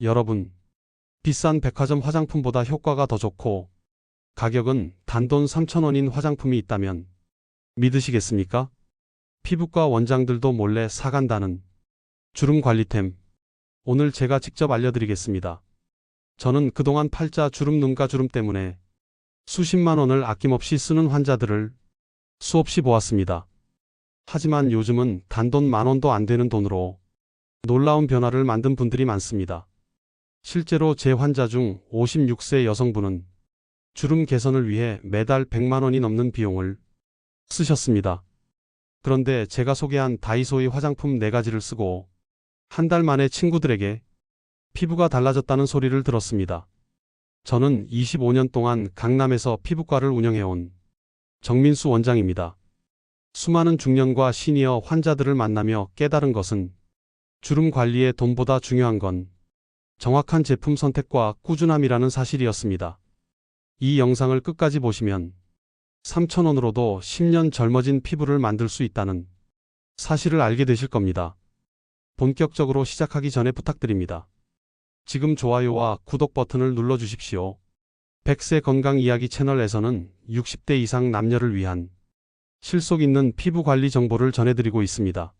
여러분, 비싼 백화점 화장품보다 효과가 더 좋고 가격은 단돈 3,000원인 화장품이 있다면 믿으시겠습니까? 피부과 원장들도 몰래 사간다는 주름 관리템. 오늘 제가 직접 알려드리겠습니다. 저는 그동안 팔자 주름 눈가 주름 때문에 수십만 원을 아낌없이 쓰는 환자들을 수없이 보았습니다. 하지만 요즘은 단돈 만 원도 안 되는 돈으로 놀라운 변화를 만든 분들이 많습니다. 실제로 제 환자 중 56세 여성분은 주름 개선을 위해 매달 100만 원이 넘는 비용을 쓰셨습니다. 그런데 제가 소개한 다이소의 화장품 4가지를 쓰고 한 달 만에 친구들에게 피부가 달라졌다는 소리를 들었습니다. 저는 25년 동안 강남에서 피부과를 운영해온 정민수 원장입니다. 수많은 중년과 시니어 환자들을 만나며 깨달은 것은 주름 관리에 돈보다 중요한 건 정확한 제품 선택과 꾸준함이라는 사실이었습니다. 이 영상을 끝까지 보시면 3,000원으로도 10년 젊어진 피부를 만들 수 있다는 사실을 알게 되실 겁니다. 본격적으로 시작하기 전에 부탁드립니다. 지금 좋아요와 구독 버튼을 눌러주십시오. 100세 건강 이야기 채널에서는 60대 이상 남녀를 위한 실속 있는 피부 관리 정보를 전해드리고 있습니다.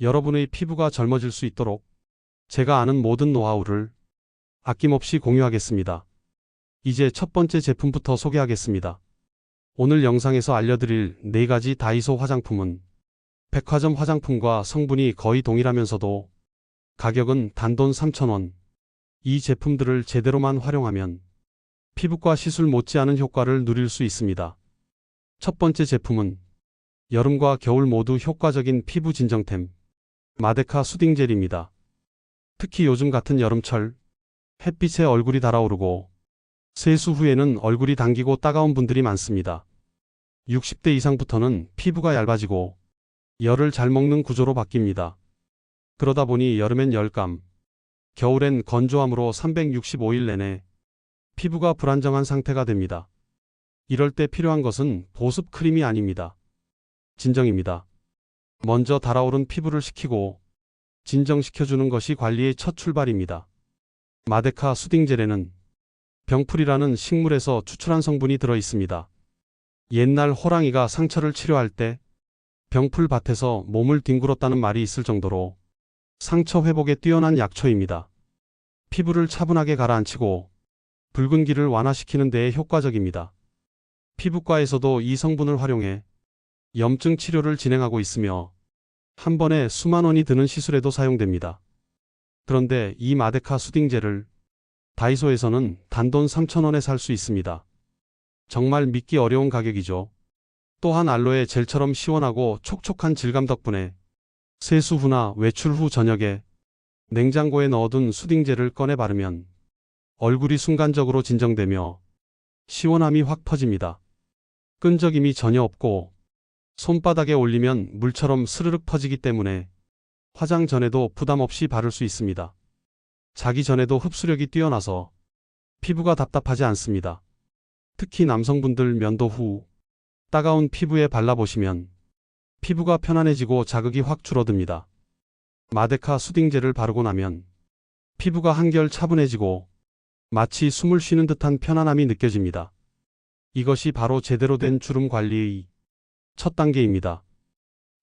여러분의 피부가 젊어질 수 있도록 제가 아는 모든 노하우를 아낌없이 공유하겠습니다. 이제 첫 번째 제품부터 소개하겠습니다. 오늘 영상에서 알려드릴 4가지 다이소 화장품은 백화점 화장품과 성분이 거의 동일하면서도 가격은 단돈 3,000원. 이 제품들을 제대로만 활용하면 피부과 시술 못지않은 효과를 누릴 수 있습니다. 첫 번째 제품은 여름과 겨울 모두 효과적인 피부 진정템 마데카 수딩 젤입니다. 특히 요즘 같은 여름철 햇빛에 얼굴이 달아오르고 세수 후에는 얼굴이 당기고 따가운 분들이 많습니다. 60대 이상부터는 피부가 얇아지고 열을 잘 먹는 구조로 바뀝니다. 그러다 보니 여름엔 열감, 겨울엔 건조함으로 365일 내내 피부가 불안정한 상태가 됩니다. 이럴 때 필요한 것은 보습 크림이 아닙니다. 진정입니다. 먼저 달아오른 피부를 식히고 진정시켜주는 것이 관리의 첫 출발입니다. 마데카 수딩젤에는 병풀이라는 식물에서 추출한 성분이 들어 있습니다. 옛날 호랑이가 상처를 치료할 때 병풀 밭에서 몸을 뒹굴었다는 말이 있을 정도로 상처 회복에 뛰어난 약초입니다. 피부를 차분하게 가라앉히고 붉은기를 완화시키는 데에 효과적입니다. 피부과에서도 이 성분을 활용해 염증 치료를 진행하고 있으며 한 번에 수만 원이 드는 시술에도 사용됩니다. 그런데 이 마데카 수딩젤을 다이소에서는 단돈 3,000원에 살 수 있습니다. 정말 믿기 어려운 가격이죠. 또한 알로에 젤처럼 시원하고 촉촉한 질감 덕분에 세수 후나 외출 후 저녁에 냉장고에 넣어둔 수딩젤을 꺼내 바르면 얼굴이 순간적으로 진정되며 시원함이 확 퍼집니다. 끈적임이 전혀 없고 손바닥에 올리면 물처럼 스르륵 퍼지기 때문에 화장 전에도 부담 없이 바를 수 있습니다. 자기 전에도 흡수력이 뛰어나서 피부가 답답하지 않습니다. 특히 남성분들 면도 후 따가운 피부에 발라보시면 피부가 편안해지고 자극이 확 줄어듭니다. 마데카 수딩젤을 바르고 나면 피부가 한결 차분해지고 마치 숨을 쉬는 듯한 편안함이 느껴집니다. 이것이 바로 제대로 된 주름 관리의 첫 단계입니다.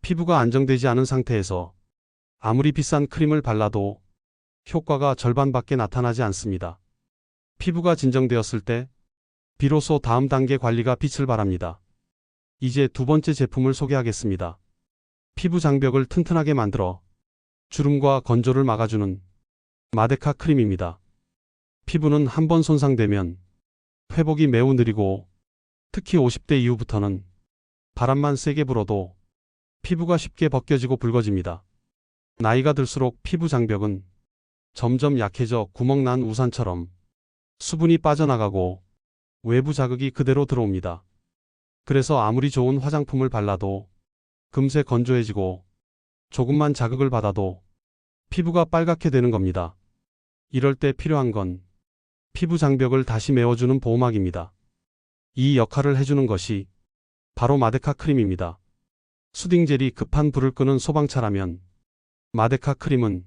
피부가 안정되지 않은 상태에서 아무리 비싼 크림을 발라도 효과가 절반밖에 나타나지 않습니다. 피부가 진정되었을 때 비로소 다음 단계 관리가 빛을 발합니다. 이제 두 번째 제품을 소개하겠습니다. 피부 장벽을 튼튼하게 만들어 주름과 건조를 막아주는 마데카 크림입니다. 피부는 한 번 손상되면 회복이 매우 느리고 특히 50대 이후부터는 바람만 세게 불어도 피부가 쉽게 벗겨지고 붉어집니다. 나이가 들수록 피부 장벽은 점점 약해져 구멍난 우산처럼 수분이 빠져나가고 외부 자극이 그대로 들어옵니다. 그래서 아무리 좋은 화장품을 발라도 금세 건조해지고 조금만 자극을 받아도 피부가 빨갛게 되는 겁니다. 이럴 때 필요한 건 피부 장벽을 다시 메워주는 보호막입니다. 이 역할을 해주는 것이 바로 마데카 크림입니다. 수딩젤이 급한 불을 끄는 소방차라면 마데카 크림은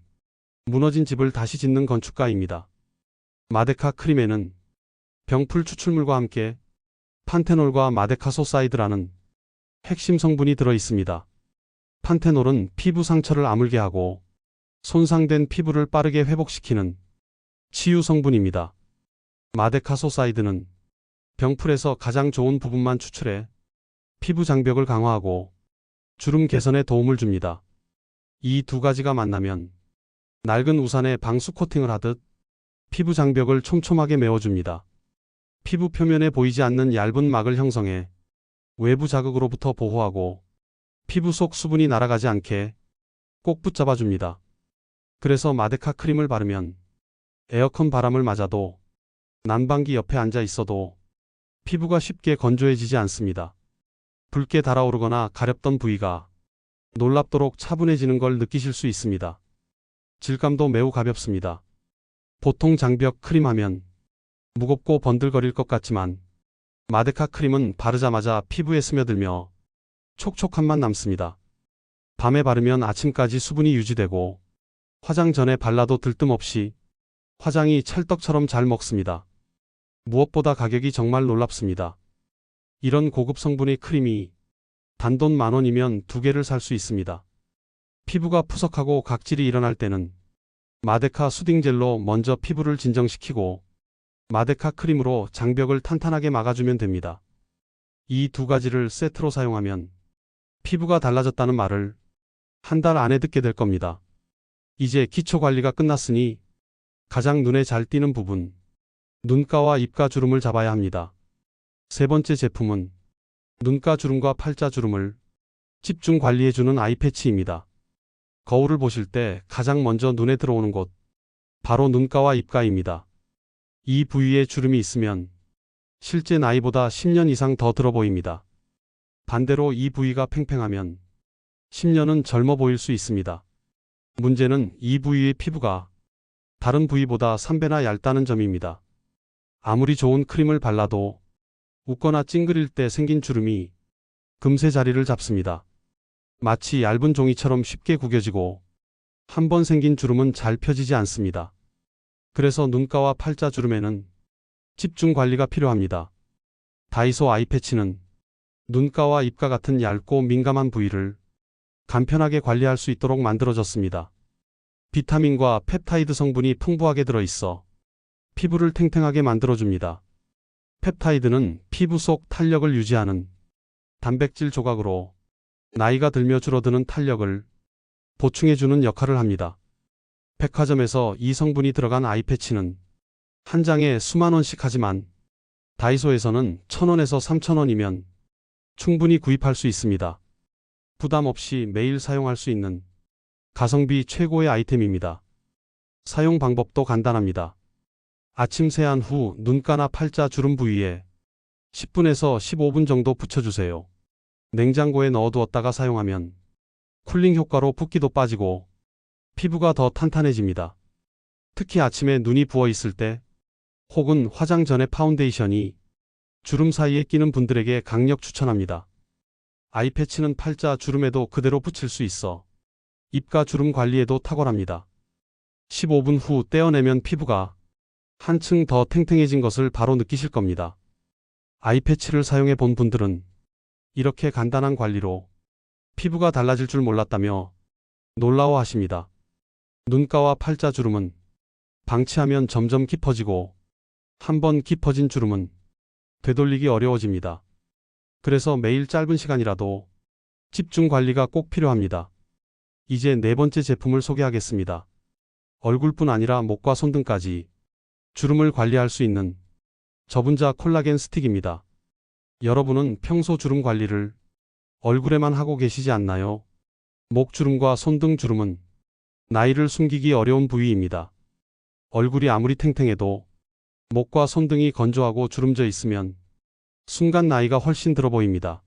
무너진 집을 다시 짓는 건축가입니다. 마데카 크림에는 병풀 추출물과 함께 판테놀과 마데카소사이드라는 핵심 성분이 들어 있습니다. 판테놀은 피부 상처를 아물게 하고 손상된 피부를 빠르게 회복시키는 치유 성분입니다. 마데카소사이드는 병풀에서 가장 좋은 부분만 추출해 피부 장벽을 강화하고 주름 개선에 도움을 줍니다. 이 두 가지가 만나면 낡은 우산에 방수 코팅을 하듯 피부 장벽을 촘촘하게 메워줍니다. 피부 표면에 보이지 않는 얇은 막을 형성해 외부 자극으로부터 보호하고 피부 속 수분이 날아가지 않게 꼭 붙잡아줍니다. 그래서 마데카 크림을 바르면 에어컨 바람을 맞아도 난방기 옆에 앉아 있어도 피부가 쉽게 건조해지지 않습니다. 붉게 달아오르거나 가렵던 부위가 놀랍도록 차분해지는 걸 느끼실 수 있습니다. 질감도 매우 가볍습니다. 보통 장벽 크림 하면 무겁고 번들거릴 것 같지만 마데카 크림은 바르자마자 피부에 스며들며 촉촉함만 남습니다. 밤에 바르면 아침까지 수분이 유지되고 화장 전에 발라도 들뜸 없이 화장이 찰떡처럼 잘 먹습니다. 무엇보다 가격이 정말 놀랍습니다. 이런 고급 성분의 크림이 단돈 만 원이면 두 개를 살 수 있습니다. 피부가 푸석하고 각질이 일어날 때는 마데카 수딩젤로 먼저 피부를 진정시키고 마데카 크림으로 장벽을 탄탄하게 막아주면 됩니다. 이 두 가지를 세트로 사용하면 피부가 달라졌다는 말을 한 달 안에 듣게 될 겁니다. 이제 기초 관리가 끝났으니 가장 눈에 잘 띄는 부분, 눈가와 입가 주름을 잡아야 합니다. 세 번째 제품은 눈가 주름과 팔자 주름을 집중 관리해주는 아이패치입니다. 거울을 보실 때 가장 먼저 눈에 들어오는 곳, 바로 눈가와 입가입니다. 이 부위에 주름이 있으면 실제 나이보다 10년 이상 더 들어 보입니다. 반대로 이 부위가 팽팽하면 10년은 젊어 보일 수 있습니다. 문제는 이 부위의 피부가 다른 부위보다 3배나 얇다는 점입니다. 아무리 좋은 크림을 발라도 웃거나 찡그릴 때 생긴 주름이 금세 자리를 잡습니다. 마치 얇은 종이처럼 쉽게 구겨지고 한 번 생긴 주름은 잘 펴지지 않습니다. 그래서 눈가와 팔자 주름에는 집중 관리가 필요합니다. 다이소 아이패치는 눈가와 입가 같은 얇고 민감한 부위를 간편하게 관리할 수 있도록 만들어졌습니다. 비타민과 펩타이드 성분이 풍부하게 들어있어 피부를 탱탱하게 만들어줍니다. 펩타이드는 피부 속 탄력을 유지하는 단백질 조각으로 나이가 들며 줄어드는 탄력을 보충해주는 역할을 합니다. 백화점에서 이 성분이 들어간 아이패치는 한 장에 수만 원씩 하지만 다이소에서는 천 원에서 삼천 원이면 충분히 구입할 수 있습니다. 부담 없이 매일 사용할 수 있는 가성비 최고의 아이템입니다. 사용 방법도 간단합니다. 아침 세안 후 눈가나 팔자 주름 부위에 10분에서 15분 정도 붙여주세요. 냉장고에 넣어두었다가 사용하면 쿨링 효과로 붓기도 빠지고 피부가 더 탄탄해집니다. 특히 아침에 눈이 부어 있을 때 혹은 화장 전에 파운데이션이 주름 사이에 끼는 분들에게 강력 추천합니다. 아이패치는 팔자 주름에도 그대로 붙일 수 있어 입가 주름 관리에도 탁월합니다. 15분 후 떼어내면 피부가 한층 더 탱탱해진 것을 바로 느끼실 겁니다. 아이패치를 사용해 본 분들은 이렇게 간단한 관리로 피부가 달라질 줄 몰랐다며 놀라워 하십니다. 눈가와 팔자 주름은 방치하면 점점 깊어지고 한번 깊어진 주름은 되돌리기 어려워집니다. 그래서 매일 짧은 시간이라도 집중 관리가 꼭 필요합니다. 이제 네 번째 제품을 소개하겠습니다. 얼굴뿐 아니라 목과 손등까지 주름을 관리할 수 있는 저분자 콜라겐 스틱입니다. 여러분은 평소 주름 관리를 얼굴에만 하고 계시지 않나요? 목 주름과 손등 주름은 나이를 숨기기 어려운 부위입니다. 얼굴이 아무리 탱탱해도 목과 손등이 건조하고 주름져 있으면 순간 나이가 훨씬 들어 보입니다.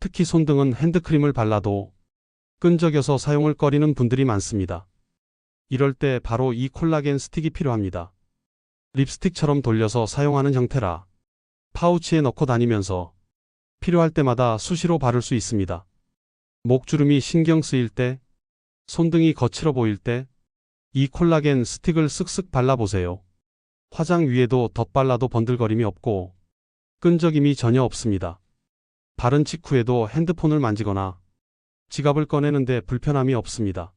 특히 손등은 핸드크림을 발라도 끈적여서 사용을 꺼리는 분들이 많습니다. 이럴 때 바로 이 콜라겐 스틱이 필요합니다. 립스틱처럼 돌려서 사용하는 형태라 파우치에 넣고 다니면서 필요할 때마다 수시로 바를 수 있습니다. 목주름이 신경 쓰일 때, 손등이 거칠어 보일 때, 이 콜라겐 스틱을 쓱쓱 발라보세요. 화장 위에도 덧발라도 번들거림이 없고 끈적임이 전혀 없습니다. 바른 직후에도 핸드폰을 만지거나 지갑을 꺼내는데 불편함이 없습니다.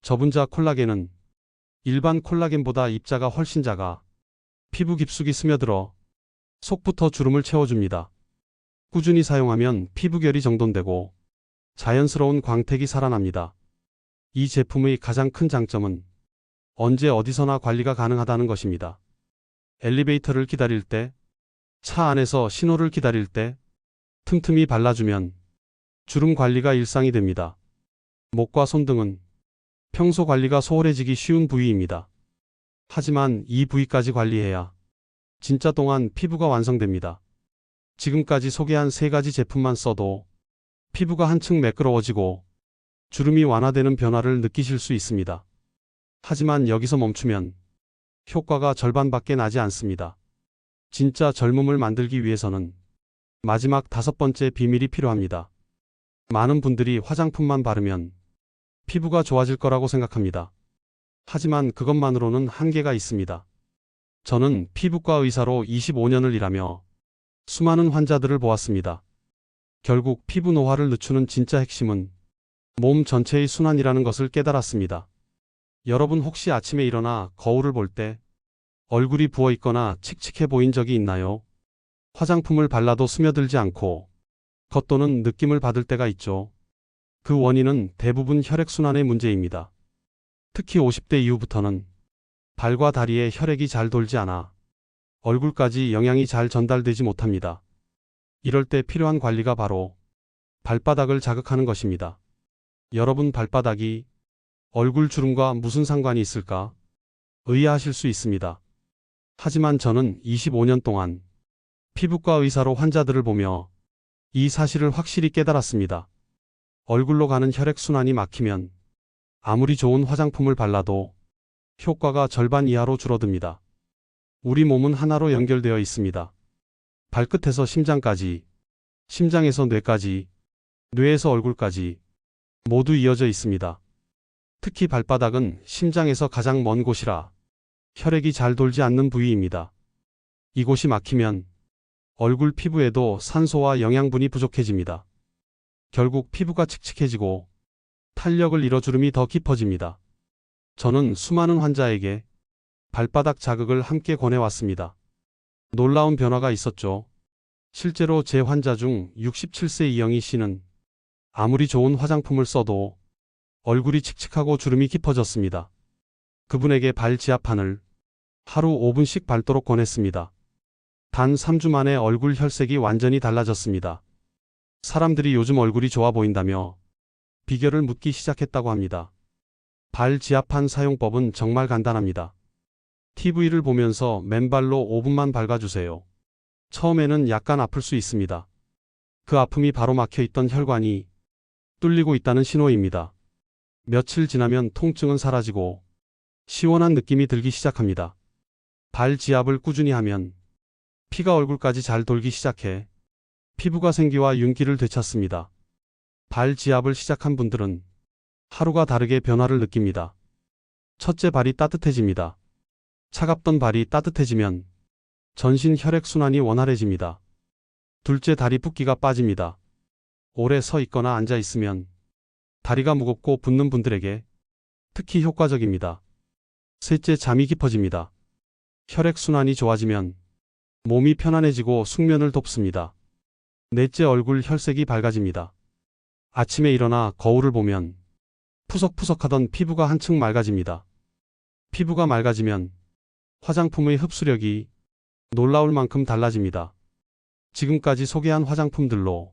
저분자 콜라겐은 일반 콜라겐보다 입자가 훨씬 작아 피부 깊숙이 스며들어 속부터 주름을 채워줍니다. 꾸준히 사용하면 피부결이 정돈되고 자연스러운 광택이 살아납니다. 이 제품의 가장 큰 장점은 언제 어디서나 관리가 가능하다는 것입니다. 엘리베이터를 기다릴 때, 차 안에서 신호를 기다릴 때 틈틈이 발라주면 주름 관리가 일상이 됩니다. 목과 손 등은 평소 관리가 소홀해지기 쉬운 부위입니다. 하지만 이 부위까지 관리해야 진짜 동안 피부가 완성됩니다. 지금까지 소개한 세 가지 제품만 써도 피부가 한층 매끄러워지고 주름이 완화되는 변화를 느끼실 수 있습니다. 하지만 여기서 멈추면 효과가 절반밖에 나지 않습니다. 진짜 젊음을 만들기 위해서는 마지막 다섯 번째 비밀이 필요합니다. 많은 분들이 화장품만 바르면 피부가 좋아질 거라고 생각합니다. 하지만 그것만으로는 한계가 있습니다. 저는 피부과 의사로 25년을 일하며 수많은 환자들을 보았습니다. 결국 피부 노화를 늦추는 진짜 핵심은 몸 전체의 순환이라는 것을 깨달았습니다. 여러분 혹시 아침에 일어나 거울을 볼 때 얼굴이 부어 있거나 칙칙해 보인 적이 있나요? 화장품을 발라도 스며들지 않고 겉도는 느낌을 받을 때가 있죠. 그 원인은 대부분 혈액순환의 문제입니다. 특히 50대 이후부터는 발과 다리에 혈액이 잘 돌지 않아 얼굴까지 영양이 잘 전달되지 못합니다. 이럴 때 필요한 관리가 바로 발바닥을 자극하는 것입니다. 여러분 발바닥이 얼굴 주름과 무슨 상관이 있을까? 의아하실 수 있습니다. 하지만 저는 25년 동안 피부과 의사로 환자들을 보며 이 사실을 확실히 깨달았습니다. 얼굴로 가는 혈액순환이 막히면 아무리 좋은 화장품을 발라도 효과가 절반 이하로 줄어듭니다. 우리 몸은 하나로 연결되어 있습니다. 발끝에서 심장까지, 심장에서 뇌까지, 뇌에서 얼굴까지 모두 이어져 있습니다. 특히 발바닥은 심장에서 가장 먼 곳이라 혈액이 잘 돌지 않는 부위입니다. 이곳이 막히면 얼굴 피부에도 산소와 영양분이 부족해집니다. 결국 피부가 칙칙해지고 탄력을 잃어 주름이 더 깊어집니다. 저는 수많은 환자에게 발바닥 자극을 함께 권해왔습니다. 놀라운 변화가 있었죠. 실제로 제 환자 중 67세 이영희 씨는 아무리 좋은 화장품을 써도 얼굴이 칙칙하고 주름이 깊어졌습니다. 그분에게 발 지압판을 하루 5분씩 밟도록 권했습니다. 단 3주 만에 얼굴 혈색이 완전히 달라졌습니다. 사람들이 요즘 얼굴이 좋아 보인다며 비결을 묻기 시작했다고 합니다. 발 지압판 사용법은 정말 간단합니다. TV를 보면서 맨발로 5분만 밟아주세요. 처음에는 약간 아플 수 있습니다. 그 아픔이 바로 막혀 있던 혈관이 뚫리고 있다는 신호입니다. 며칠 지나면 통증은 사라지고 시원한 느낌이 들기 시작합니다. 발 지압을 꾸준히 하면 피가 얼굴까지 잘 돌기 시작해 피부가 생기와 윤기를 되찾습니다. 발 지압을 시작한 분들은 하루가 다르게 변화를 느낍니다. 첫째 발이 따뜻해집니다. 차갑던 발이 따뜻해지면 전신 혈액순환이 원활해집니다. 둘째 다리 붓기가 빠집니다. 오래 서 있거나 앉아 있으면 다리가 무겁고 붓는 분들에게 특히 효과적입니다. 셋째 잠이 깊어집니다. 혈액순환이 좋아지면 몸이 편안해지고 숙면을 돕습니다. 넷째 얼굴 혈색이 밝아집니다. 아침에 일어나 거울을 보면 푸석푸석하던 피부가 한층 맑아집니다. 피부가 맑아지면 화장품의 흡수력이 놀라울 만큼 달라집니다. 지금까지 소개한 화장품들로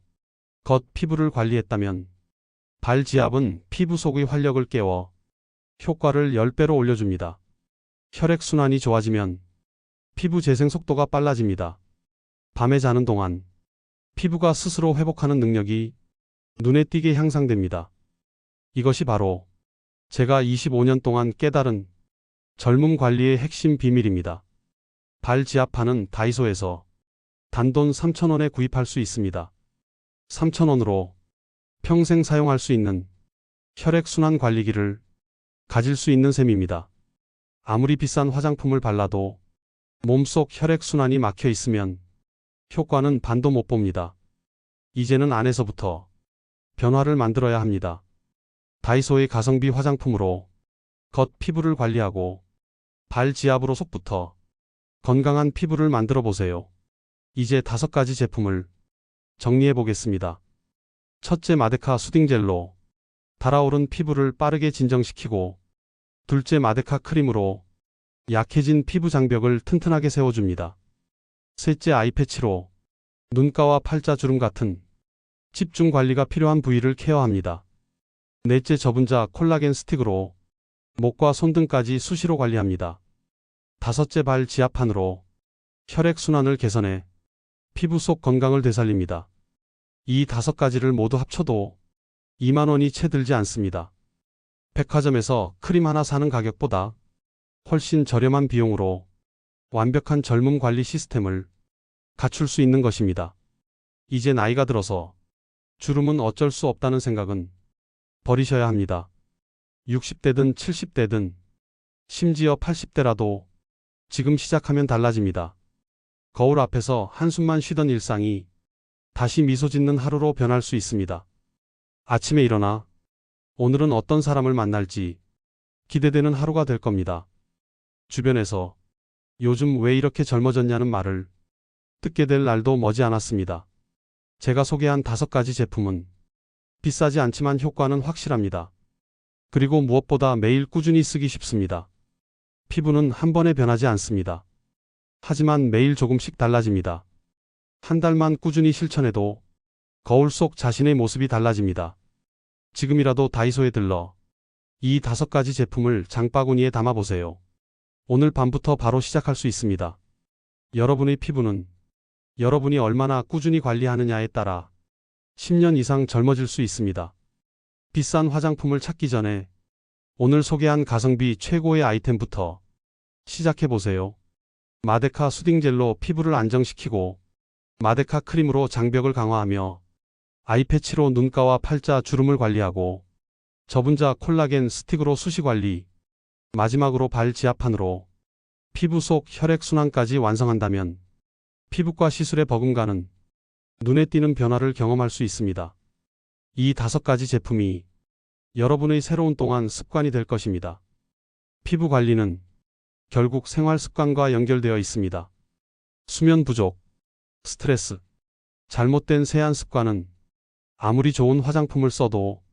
겉 피부를 관리했다면 발 지압은 피부 속의 활력을 깨워 효과를 10배로 올려줍니다. 혈액순환이 좋아지면 피부 재생 속도가 빨라집니다. 밤에 자는 동안 피부가 스스로 회복하는 능력이 눈에 띄게 향상됩니다. 이것이 바로 제가 25년 동안 깨달은 젊음 관리의 핵심 비밀입니다. 발 지압판은 다이소에서 단돈 3,000원에 구입할 수 있습니다. 3,000원으로 평생 사용할 수 있는 혈액순환 관리기를 가질 수 있는 셈입니다. 아무리 비싼 화장품을 발라도 몸속 혈액순환이 막혀 있으면 효과는 반도 못 봅니다. 이제는 안에서부터 변화를 만들어야 합니다. 다이소의 가성비 화장품으로 겉 피부를 관리하고 발 지압으로 속부터 건강한 피부를 만들어 보세요. 이제 다섯 가지 제품을 정리해 보겠습니다. 첫째 마데카 수딩 젤로 달아오른 피부를 빠르게 진정시키고 둘째 마데카 크림으로 약해진 피부 장벽을 튼튼하게 세워줍니다. 셋째 아이패치로 눈가와 팔자 주름 같은 집중 관리가 필요한 부위를 케어합니다. 넷째 저분자 콜라겐 스틱으로 목과 손 등까지 수시로 관리합니다. 다섯째 발 지압판으로 혈액순환을 개선해 피부 속 건강을 되살립니다. 이 다섯 가지를 모두 합쳐도 2만 원이 채 들지 않습니다. 백화점에서 크림 하나 사는 가격보다 훨씬 저렴한 비용으로 완벽한 젊음 관리 시스템을 갖출 수 있는 것입니다. 이제 나이가 들어서 주름은 어쩔 수 없다는 생각은 버리셔야 합니다. 60대든 70대든 심지어 80대라도 지금 시작하면 달라집니다. 거울 앞에서 한숨만 쉬던 일상이 다시 미소 짓는 하루로 변할 수 있습니다. 아침에 일어나 오늘은 어떤 사람을 만날지 기대되는 하루가 될 겁니다. 주변에서 요즘 왜 이렇게 젊어졌냐는 말을 듣게 될 날도 머지 않았습니다. 제가 소개한 다섯 가지 제품은 비싸지 않지만 효과는 확실합니다. 그리고 무엇보다 매일 꾸준히 쓰기 쉽습니다. 피부는 한 번에 변하지 않습니다. 하지만 매일 조금씩 달라집니다. 한 달만 꾸준히 실천해도 거울 속 자신의 모습이 달라집니다. 지금이라도 다이소에 들러 이 다섯 가지 제품을 장바구니에 담아보세요. 오늘 밤부터 바로 시작할 수 있습니다. 여러분의 피부는 여러분이 얼마나 꾸준히 관리하느냐에 따라 10년 이상 젊어질 수 있습니다. 비싼 화장품을 찾기 전에 오늘 소개한 가성비 최고의 아이템부터 시작해 보세요. 마데카 수딩젤로 피부를 안정시키고 마데카 크림으로 장벽을 강화하며 아이패치로 눈가와 팔자 주름을 관리하고 저분자 콜라겐 스틱으로 수시 관리 마지막으로 발 지압판으로 피부 속 혈액순환까지 완성한다면 피부과 시술의 버금가는 눈에 띄는 변화를 경험할 수 있습니다. 이 다섯 가지 제품이 여러분의 새로운 동안 습관이 될 것입니다. 피부 관리는 결국 생활 습관과 연결되어 있습니다. 수면 부족, 스트레스, 잘못된 세안 습관은 아무리 좋은 화장품을 써도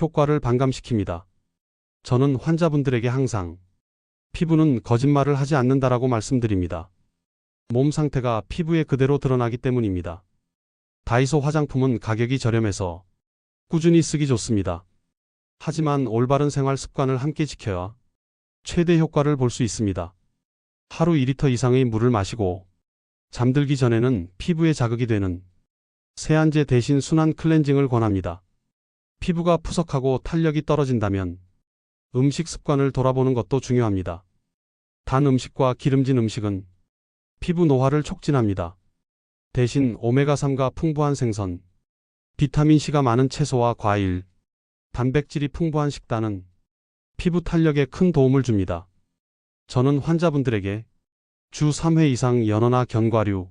효과를 반감시킵니다. 저는 환자분들에게 항상 피부는 거짓말을 하지 않는다라고 말씀드립니다. 몸 상태가 피부에 그대로 드러나기 때문입니다. 다이소 화장품은 가격이 저렴해서 꾸준히 쓰기 좋습니다. 하지만 올바른 생활 습관을 함께 지켜야 최대 효과를 볼 수 있습니다. 하루 2리터 이상의 물을 마시고 잠들기 전에는 피부에 자극이 되는 세안제 대신 순한 클렌징을 권합니다. 피부가 푸석하고 탄력이 떨어진다면 음식 습관을 돌아보는 것도 중요합니다. 단 음식과 기름진 음식은 피부 노화를 촉진합니다. 대신 오메가3가 풍부한 생선, 비타민C가 많은 채소와 과일, 단백질이 풍부한 식단은 피부 탄력에 큰 도움을 줍니다. 저는 환자분들에게 주 3회 이상 연어나 견과류,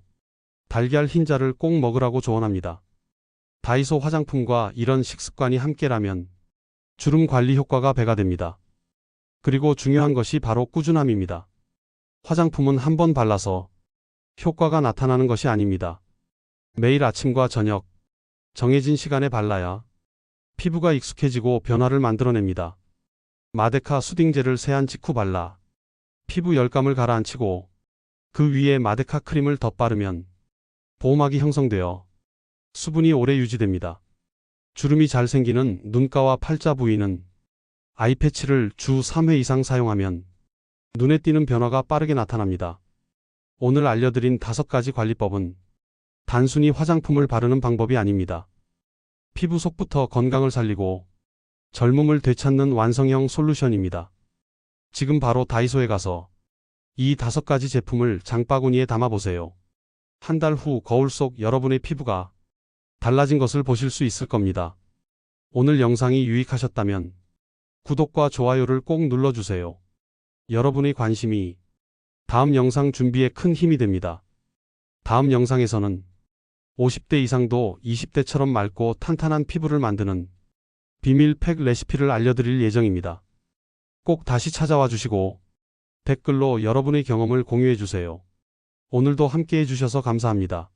달걀 흰자를 꼭 먹으라고 조언합니다. 다이소 화장품과 이런 식습관이 함께라면 주름 관리 효과가 배가 됩니다. 그리고 중요한 것이 바로 꾸준함입니다. 화장품은 한 번 발라서 효과가 나타나는 것이 아닙니다. 매일 아침과 저녁, 정해진 시간에 발라야 피부가 익숙해지고 변화를 만들어냅니다. 마데카 수딩젤을 세안 직후 발라 피부 열감을 가라앉히고 그 위에 마데카 크림을 덧바르면 보호막이 형성되어 수분이 오래 유지됩니다. 주름이 잘 생기는 눈가와 팔자 부위는 아이패치를 주 3회 이상 사용하면 눈에 띄는 변화가 빠르게 나타납니다. 오늘 알려드린 다섯 가지 관리법은 단순히 화장품을 바르는 방법이 아닙니다. 피부 속부터 건강을 살리고 젊음을 되찾는 완성형 솔루션입니다. 지금 바로 다이소에 가서 이 다섯 가지 제품을 장바구니에 담아보세요. 한 달 후 거울 속 여러분의 피부가 달라진 것을 보실 수 있을 겁니다. 오늘 영상이 유익하셨다면 구독과 좋아요를 꼭 눌러주세요. 여러분의 관심이 다음 영상 준비에 큰 힘이 됩니다. 다음 영상에서는 50대 이상도 20대처럼 맑고 탄탄한 피부를 만드는 비밀 팩 레시피를 알려드릴 예정입니다. 꼭 다시 찾아와 주시고 댓글로 여러분의 경험을 공유해 주세요. 오늘도 함께 해주셔서 감사합니다.